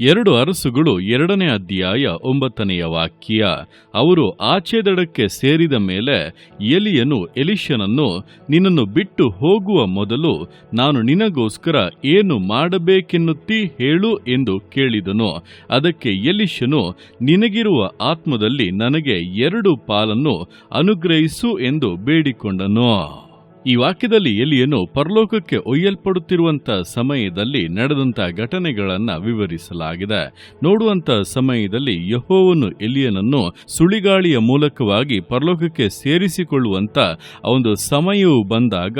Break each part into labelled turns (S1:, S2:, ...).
S1: ಎರಡು ಅರಸುಗಳು ಎರಡನೇ ಅಧ್ಯಾಯ ಒಂಬತ್ತನೆಯ ವಾಕ್ಯ. ಅವರು ಆಚೆದಡಕ್ಕೆ ಸೇರಿದ ಮೇಲೆ ಎಲಿಯನು ಎಲಿಶನನ್ನು ನಿನ್ನನ್ನು ಬಿಟ್ಟು ಹೋಗುವ ಮೊದಲು ನಾನು ನಿನಗೋಸ್ಕರ ಏನು ಮಾಡಬೇಕೆನ್ನುತ್ತಿ ಹೇಳು ಎಂದು ಕೇಳಿದನು. ಅದಕ್ಕೆ ಎಲಿಶನು ನಿನಗಿರುವ ಆತ್ಮದಲ್ಲಿ ನನಗೆ ಎರಡು ಪಾಲನ್ನು ಅನುಗ್ರಹಿಸು ಎಂದು ಬೇಡಿಕೊಂಡನು. ಈ ವಾಕ್ಯದಲ್ಲಿ ಎಲಿಯನು ಪರಲೋಕಕ್ಕೆ ಒಯ್ಯಲ್ಪಡುತ್ತಿರುವಂತ ಸಮಯದಲ್ಲಿ ನಡೆದಂತ ಘಟನೆಗಳನ್ನು ವಿವರಿಸಲಾಗಿದೆ. ನೋಡುವಂತ ಸಮಯದಲ್ಲಿ ಯಹೋವನು ಎಲಿಯನನ್ನು ಸುಳಿಗಾಳಿಯ ಮೂಲಕವಾಗಿ ಪರಲೋಕಕ್ಕೆ ಸೇರಿಸಿಕೊಳ್ಳುವಂತ ಆ ಒಂದು ಸಮಯವು ಬಂದಾಗ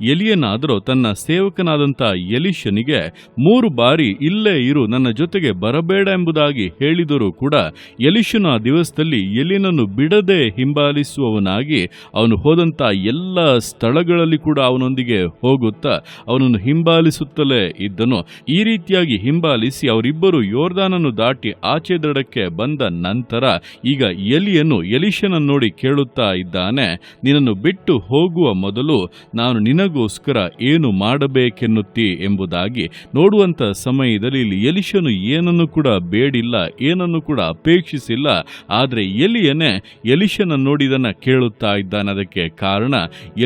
S1: ಎಲಿಯನಾದರೂ ತನ್ನ ಸೇವಕನಾದಂಥ ಎಲಿಶನಿಗೆ ಮೂರು ಬಾರಿ ಇಲ್ಲೇ ಇರು, ನನ್ನ ಜೊತೆಗೆ ಬರಬೇಡ ಎಂಬುದಾಗಿ ಹೇಳಿದರೂ ಕೂಡ ಎಲಿಶನು ಆ ದಿವಸದಲ್ಲಿ ಎಲಿಯನನ್ನು ಬಿಡದೆ ಹಿಂಬಾಲಿಸುವವನಾಗಿ ಅವನು ಹೋದಂಥ ಎಲ್ಲ ಸ್ಥಳಗಳಲ್ಲಿ ಕೂಡ ಅವನೊಂದಿಗೆ ಹೋಗುತ್ತಾ ಅವನನ್ನು ಹಿಂಬಾಲಿಸುತ್ತಲೇ ಇದ್ದನು. ಈ ರೀತಿಯಾಗಿ ಹಿಂಬಾಲಿಸಿ ಅವರಿಬ್ಬರು ಯೋರ್ದಾನನ್ನು ದಾಟಿ ಆಚೆ ದಡಕ್ಕೆ ಬಂದ ನಂತರ ಈಗ ಎಲಿಯನ್ನು ಎಲಿಶನನ್ನು ನೋಡಿ ಕೇಳುತ್ತಾ ಇದ್ದಾನೆ, ನಿನ್ನನ್ನು ಬಿಟ್ಟು ಹೋಗುವ ಮೊದಲು ನಾನು ನಿನಗೋಸ್ಕರ ಏನು ಮಾಡಬೇಕೆನ್ನುತ್ತಿ ಎಂಬುದಾಗಿ. ನೋಡುವಂತ ಸಮಯದಲ್ಲಿ ಇಲ್ಲಿ ಎಲಿಶನು ಏನನ್ನು ಕೂಡ ಬೇಡಿಲ್ಲ, ಏನನ್ನು ಕೂಡ ಅಪೇಕ್ಷಿಸಿಲ್ಲ. ಆದರೆ ಎಲಿಯನೇ ಎಲಿಶನ ನೋಡಿದನ್ನ ಕೇಳುತ್ತಾ ಇದ್ದಾನೆ. ಅದಕ್ಕೆ ಕಾರಣ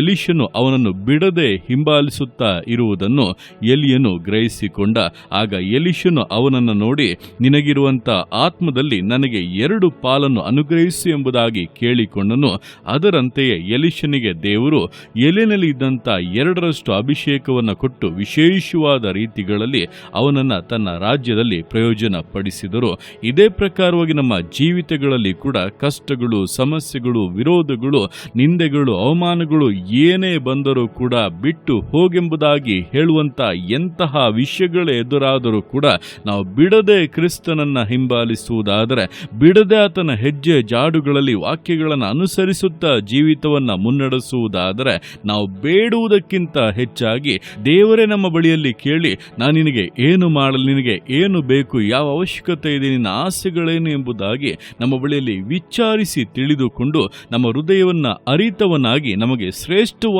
S1: ಎಲಿಶನು ಅವನನ್ನು ಬಿಡದೆ ಹಿಂಬಾಲಿಸುತ್ತಾ ಇರುವುದನ್ನು ಎಲಿಯನು ಗ್ರಹಿಸಿಕೊಂಡ. ಆಗ ಎಲಿಶನು ಅವನನ್ನು ನೋಡಿ ನಿನಗಿರುವಂತ ಆತ್ಮದಲ್ಲಿ ನನಗೆ ಎರಡು ಪಾಲನ್ನು ಅನುಗ್ರಹಿಸು ಎಂಬುದಾಗಿ ಕೇಳಿಕೊಂಡನು. ಅದರಂತೆಯೇ ಎಲಿಶನಿಗೆ ದೇವರು, ಎಲೆನಲ್ಲಿ ಇದ್ದಂಥ ಎರಡರಷ್ಟು ಅಭಿಷೇಕವನ್ನು ಕೊಟ್ಟು ವಿಶೇಷವಾದ ರೀತಿಗಳಲ್ಲಿ ಅವನನ್ನ ತನ್ನ ರಾಜ್ಯದಲ್ಲಿ ಪ್ರಯೋಜನ ಪಡಿಸಿದರು ಇದೇ ಪ್ರಕಾರವಾಗಿ ನಮ್ಮ ಜೀವಿತಗಳಲ್ಲಿ ಕೂಡ ಕಷ್ಟಗಳು, ಸಮಸ್ಯೆಗಳು, ವಿರೋಧಗಳು, ನಿಂದೆಗಳು, ಅವಮಾನಗಳು ಏನೇ ಬಂದರೂ ಕೂಡ ಬಿಟ್ಟು ಹೋಗೆಂಬುದಾಗಿ ಹೇಳುವಂತ ಎಂತಹ ವಿಷಯಗಳೇ ಎದುರಾದರೂ ಕೂಡ ನಾವು ಬಿಡದೆ ಕ್ರಿಸ್ತನನ್ನ ಹಿಂಬಾಲಿಸುವುದಾದರೆ, ಬಿಡದೆ ಆತನ ಹೆಜ್ಜೆ ಜಾಡುಗಳಲ್ಲಿ ವಾಕ್ಯಗಳನ್ನು ಅನುಸರಿಸುತ್ತಾ ಜೀವಿತವನ್ನ ಮುನ್ನಡೆಸುವುದಾದರೆ, ನಾವು ಬೇಡುವುದಕ್ಕಿಂತ ಹೆಚ್ಚಾಗಿ ದೇವರೇ ನಮ್ಮ ಬಳಿಯಲ್ಲಿ ಕೇಳಿ ನಾನು ನಿನಗೆ ಏನು ಮಾಡಲು, ನಿನಗೆ ಏನು ಬೇಕು, ಯಾವ ಅವಶ್ಯಕತೆ ಇದೆ, ನಿನ್ನ ಆಸೆಗಳೇನು ಎಂಬುದಾಗಿ ನಮ್ಮ ಬಳಿಯಲ್ಲಿ ವಿಚಾರಿಸಿ ತಿಳಿದುಕೊಂಡು ನಮ್ಮ ಹೃದಯವನ್ನ ಅರಿತವನಾಗಿ ನಮಗೆ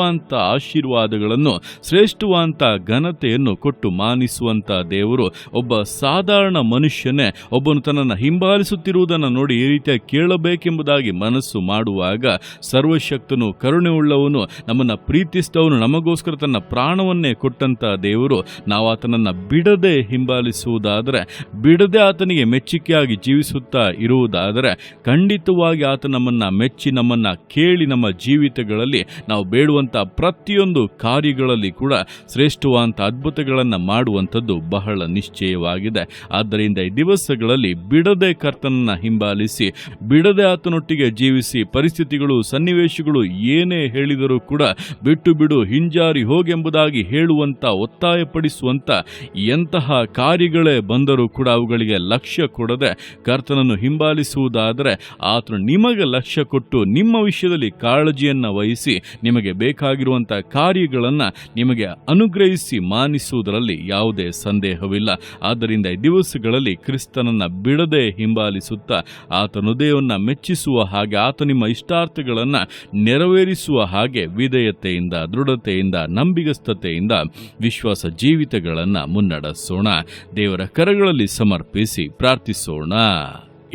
S1: ಶ್ರೇಷ್ಠವಾದಂಥ ಆಶೀರ್ವಾದಗಳನ್ನು ಶ್ರೇಷ್ಠವಾದಂಥ ಘನತೆಯನ್ನು ಕೊಟ್ಟು ಮಾನಿಸುವಂತ ದೇವರು ಒಬ್ಬ ಸಾಧಾರಣ ಮನುಷ್ಯನೇ. ಒಬ್ಬನು ತನ್ನನ್ನು ಹಿಂಬಾಲಿಸುತ್ತಿರುವುದನ್ನು ನೋಡಿ ಈ ರೀತಿಯ ಕೇಳಬೇಕೆಂಬುದಾಗಿ ಮನಸ್ಸು ಮಾಡುವಾಗ ಸರ್ವಶಕ್ತನು ಕರುಣೆ ಉಳ್ಳವನು ನಮ್ಮನ್ನ ಪ್ರೀತಿಸಿದವನು, ನಮಗೋಸ್ಕರ ತನ್ನ ಪ್ರಾಣವನ್ನೇ ಕೊಟ್ಟಂತ ದೇವರು. ನಾವು ಆತನನ್ನು ಬಿಡದೆ ಹಿಂಬಾಲಿಸುವುದಾದರೆ, ಬಿಡದೆ ಆತನಿಗೆ ಮೆಚ್ಚುಗೆಯಾಗಿ ಜೀವಿಸುತ್ತಾ ಇರುವುದಾದರೆ, ಖಂಡಿತವಾಗಿ ಆತ ನಮ್ಮನ್ನ ಮೆಚ್ಚಿ ನಮ್ಮನ್ನ ಕೇಳಿ ನಮ್ಮ ಜೀವಿತಗಳಲ್ಲಿ ನಾವು ಬೇಡುವಂತ ಪ್ರತಿಯೊಂದು ಕಾರ್ಯಗಳಲ್ಲಿ ಕೂಡ ಶ್ರೇಷ್ಠವಾದಂಥ ಅದ್ಭುತಗಳನ್ನು ಮಾಡುವಂಥದ್ದು ಬಹಳ ನಿಶ್ಚಯವಾಗಿದೆ. ಆದ್ದರಿಂದ ಈ ದಿವಸಗಳಲ್ಲಿ ಬಿಡದೆ ಕರ್ತನನ್ನ ಹಿಂಬಾಲಿಸಿ, ಬಿಡದೆ ಆತನೊಟ್ಟಿಗೆ ಜೀವಿಸಿ, ಪರಿಸ್ಥಿತಿಗಳು, ಸನ್ನಿವೇಶಗಳು ಏನೇ ಹೇಳಿದರೂ ಕೂಡ ಬಿಟ್ಟು ಬಿಡು, ಹಿಂಜಾರಿ ಹೋಗೆಂಬುದಾಗಿ ಹೇಳುವಂತ, ಒತ್ತಾಯಪಡಿಸುವಂತ ಎಂತಹ ಕಾರ್ಯಗಳೇ ಬಂದರೂ ಕೂಡ ಅವುಗಳಿಗೆ ಲಕ್ಷ್ಯ ಕೊಡದೆ ಕರ್ತನನ್ನು ಹಿಂಬಾಲಿಸುವುದಾದರೆ ಆತನು ನಿಮಗೆ ಲಕ್ಷ್ಯ ಕೊಟ್ಟು ನಿಮ್ಮ ವಿಷಯದಲ್ಲಿ ಕಾಳಜಿಯನ್ನು ವಹಿಸಿ, ನಿಮಗೆ ಬೇಕಾಗಿರುವಂಥ ಕಾರ್ಯಗಳನ್ನು ನಿಮಗೆ ಅನುಗ್ರಹಿಸಿ ಮಾನಿಸುವುದರಲ್ಲಿ ಯಾವುದೇ ಸಂದೇಹವಿಲ್ಲ. ಆದ್ದರಿಂದ ಈ ದಿವಸಗಳಲ್ಲಿ ಕ್ರಿಸ್ತನನ್ನ ಬಿಡದೆ ಹಿಂಬಾಲಿಸುತ್ತಾ ಆತನ ಹೃದಯವನ್ನು ಮೆಚ್ಚಿಸುವ ಹಾಗೆ ಆತ ನಿಮ್ಮ ಇಷ್ಟಾರ್ಥಗಳನ್ನು ನೆರವೇರಿಸುವ ಹಾಗೆ ವಿಧೇಯತೆಯಿಂದ, ದೃಢತೆಯಿಂದ, ನಂಬಿಗಸ್ತತೆಯಿಂದ ವಿಶ್ವಾಸ ಜೀವಿತಗಳನ್ನು ಮುನ್ನಡೆಸೋಣ. ದೇವರ ಕರಗಳಲ್ಲಿ ಸಮರ್ಪಿಸಿ ಪ್ರಾರ್ಥಿಸೋಣ.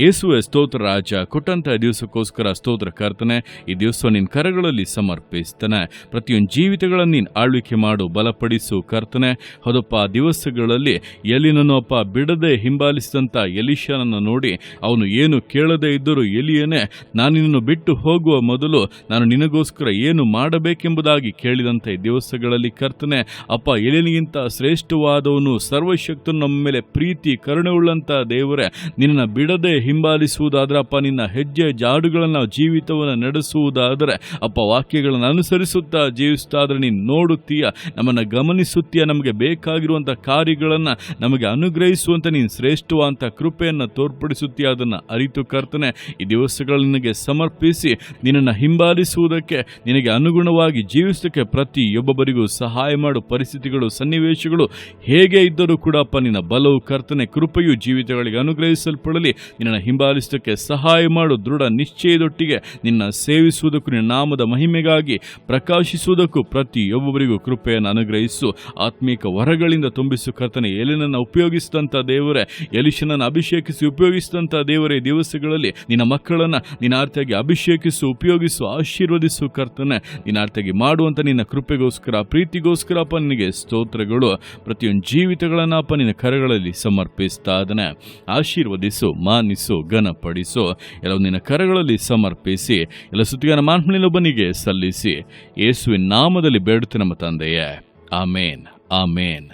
S1: ಯೇಸುವೆ ಸ್ತೋತ್ರ ರಾಜ, ಕೊಟ್ಟಂತ ದಿವಸಕ್ಕೋಸ್ಕರ ಸ್ತೋತ್ರ ಕರ್ತನೆ, ಈ ದಿವಸ ನಿನ್ನ ಕರಗಳಲ್ಲಿ ಸಮರ್ಪಿಸ್ತಾನೆ. ಪ್ರತಿಯೊಂದು ಜೀವಿತಗಳನ್ನು ನೀನು ಆಳ್ವಿಕೆ ಮಾಡು, ಬಲಪಡಿಸು ಕರ್ತನೆ. ಹೌದಪ್ಪ ದಿವಸಗಳಲ್ಲಿ ಎಲಿನನ್ನು ಅಪ್ಪ ಬಿಡದೆ ಹಿಂಬಾಲಿಸಿದಂಥ ಎಲಿಶನನ್ನು ನೋಡಿ, ಅವನು ಏನು ಕೇಳದೇ ಇದ್ದರೂ, ಎಲಿಯನೇ, ನಾನು ನಿನ್ನನ್ನು ಬಿಟ್ಟು ಹೋಗುವ ಮೊದಲು ನಾನು ನಿನಗೋಸ್ಕರ ಏನು ಮಾಡಬೇಕೆಂಬುದಾಗಿ ಕೇಳಿದಂಥ ಈ ದಿವಸಗಳಲ್ಲಿ ಕರ್ತನೆ, ಅಪ್ಪ, ಎಲಿನಿಗಿಂತ ಶ್ರೇಷ್ಠವಾದವನು, ಸರ್ವಶಕ್ತನು ನಮ್ಮ ಮೇಲೆ ಪ್ರೀತಿ ಕರುಣೆ ಉಳ್ಳಂತ ದೇವರೇ ನಿನ್ನ ಬಿಡದೆ ಹಿಂಬಾಲಿಸುವುದಾದ್ರೆ, ಅಪ್ಪ, ನಿನ್ನ ಹೆಜ್ಜೆ ಜಾಡುಗಳನ್ನು ಜೀವಿತವನ್ನು ನಡೆಸುವುದಾದರೆ, ಅಪ್ಪ, ವಾಕ್ಯಗಳನ್ನು ಅನುಸರಿಸುತ್ತಾ ಜೀವಿಸುತ್ತಾದ್ರೆ ನೀನು ನೋಡುತ್ತೀಯ, ನಮ್ಮನ್ನು ಗಮನಿಸುತ್ತೀಯ, ನಮಗೆ ಬೇಕಾಗಿರುವಂಥ ಕಾರ್ಯಗಳನ್ನು ನಮಗೆ ಅನುಗ್ರಹಿಸುವಂಥ ನೀನು ಶ್ರೇಷ್ಠವಾದಂಥ ಕೃಪೆಯನ್ನು ತೋರ್ಪಡಿಸುತ್ತೀಯ, ಅದನ್ನು ಅರಿತು ಕರ್ತನೆ, ಈ ದಿವಸಗಳು ನಿನಗೆ ಸಮರ್ಪಿಸಿ, ನಿನ್ನನ್ನು ಹಿಂಬಾಲಿಸುವುದಕ್ಕೆ, ನಿನಗೆ ಅನುಗುಣವಾಗಿ ಜೀವಿಸೋದಕ್ಕೆ ಪ್ರತಿಯೊಬ್ಬೊಬ್ಬರಿಗೂ ಸಹಾಯ ಮಾಡು, ಪರಿಸ್ಥಿತಿಗಳು, ಸನ್ನಿವೇಶಗಳು ಹೇಗೆ ಇದ್ದರೂ ಕೂಡ ಅಪ್ಪ, ನಿನ್ನ ಬಲವು ಕರ್ತನೆ, ಕೃಪೆಯು ಜೀವಿತಗಳಿಗೆ ಅನುಗ್ರಹಿಸಲ್ಪಡಲಿ ನಿನ್ನ ಹಿಂಬಾಲಿಸೋದಕ್ಕೆ ಸಹಾಯ ಮಾಡು. ದೃಢ ನಿಶ್ಚಯದೊಟ್ಟಿಗೆ ನಿನ್ನ ಸೇವಿಸುವುದಕ್ಕೂ ನಿನ್ನ ನಾಮದ ಮಹಿಮೆಗಾಗಿ ಪ್ರಕಾಶಿಸುವುದಕ್ಕೂ ಪ್ರತಿಯೊಬ್ಬರಿಗೂ ಕೃಪೆಯನ್ನು ಅನುಗ್ರಹಿಸು. ಆತ್ಮೀಕ ವರಗಳಿಂದ ತುಂಬಿಸು. ಕರ್ತನೆ, ಎಲಿನನ್ನು ಉಪಯೋಗಿಸಿದಂಥ ದೇವರೇ ಎಲಿಶನನ್ನು ಅಭಿಷೇಕಿಸಿ ಉಪಯೋಗಿಸಿದಂಥ ದೇವರೇ ದಿವಸಗಳಲ್ಲಿ ನಿನ್ನ ಮಕ್ಕಳನ್ನು ನಿನ್ನ ಆರ್ತಿಯಾಗಿ ಅಭಿಷೇಕಿಸು, ಉಪಯೋಗಿಸು, ಆಶೀರ್ವದಿಸು ಕರ್ತನೆ. ನಿನ್ನ ಆರ್ತಿಯಾಗಿ ಮಾಡುವಂಥ ನಿನ್ನ ಕೃಪೆಗೋಸ್ಕರ, ಪ್ರೀತಿಗೋಸ್ಕರ ಅಪ್ಪ ನಿನಗೆ ಸ್ತೋತ್ರಗಳು. ಪ್ರತಿಯೊಂದು ಜೀವಿತಗಳನ್ನು ಅಪ್ಪ ನಿನ್ನ ಕರಗಳಲ್ಲಿ ಸಮರ್ಪಿಸ್ತಾ ಇದ್ದಾನೆ. ಆಶೀರ್ವದಿಸು, ಮಾನಿಸು. ಘನಪಡಿಸು ಎಲ್ಲವೂ ನಿನ್ನ ಕರಗಳಲ್ಲಿ ಸಮರ್ಪಿಸಿ, ಎಲ್ಲ ಸುತ್ತಿಗಾನ ಮಾನ್ಮನಿಲೊಬ್ಬನಿಗೆ ಸಲ್ಲಿಸಿ, ಯೇಸುವಿನ ನಾಮದಲ್ಲಿ ಬೇಡುತ್ತೆ ನಮ್ಮ ತಂದೆಯೇ. ಆಮೇನ್. ಆಮೇನ್.